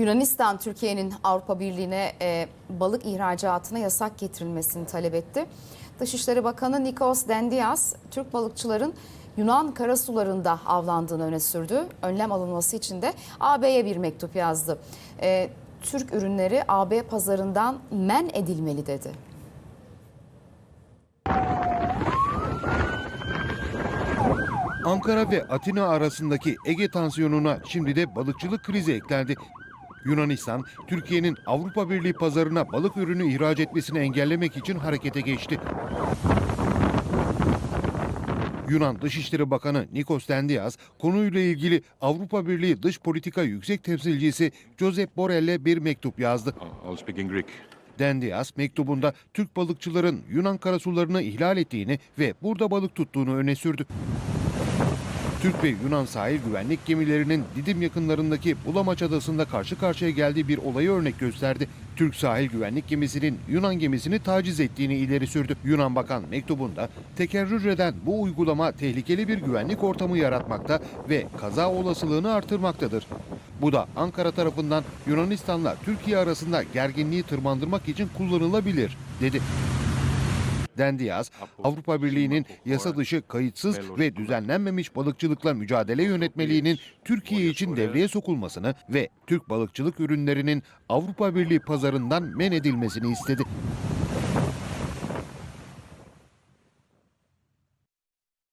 Yunanistan Türkiye'nin Avrupa Birliği'ne e, balık ihracatına yasak getirilmesini talep etti. Dışişleri Bakanı Nikos Dendias, Türk balıkçıların Yunan karasularında avlandığını öne sürdü. Önlem alınması için de AB'ye bir mektup yazdı. E, Türk ürünleri AB pazarından men edilmeli dedi. Ankara ve Atina arasındaki Ege tansiyonuna şimdi de balıkçılık krizi eklendi. Yunanistan, Türkiye'nin Avrupa Birliği pazarına balık ürünü ihraç etmesini engellemek için harekete geçti. Yunan Dışişleri Bakanı Nikos Dendias konuyla ilgili Avrupa Birliği Dış Politika Yüksek Temsilcisi Josep Borrell'e bir mektup yazdı. Dendias mektubunda Türk balıkçıların Yunan karasularını ihlal ettiğini ve burada balık tuttuğunu öne sürdü. Türk ve Yunan sahil güvenlik gemilerinin Didim yakınlarındaki Bulamaç Adası'nda karşı karşıya geldiği bir olayı örnek gösterdi. Türk sahil güvenlik gemisinin Yunan gemisini taciz ettiğini ileri sürdü. Yunan Bakan mektubunda tekerrür eden bu uygulama tehlikeli bir güvenlik ortamı yaratmakta ve kaza olasılığını artırmaktadır. Bu da Ankara tarafından Yunanistan'la Türkiye arasında gerginliği tırmandırmak için kullanılabilir, dedi. Dendias, Avrupa Birliği'nin yasa dışı, kayıtsız ve düzenlenmemiş balıkçılıkla mücadele yönetmeliğinin Türkiye için devreye sokulmasını ve Türk balıkçılık ürünlerinin Avrupa Birliği pazarından men edilmesini istedi.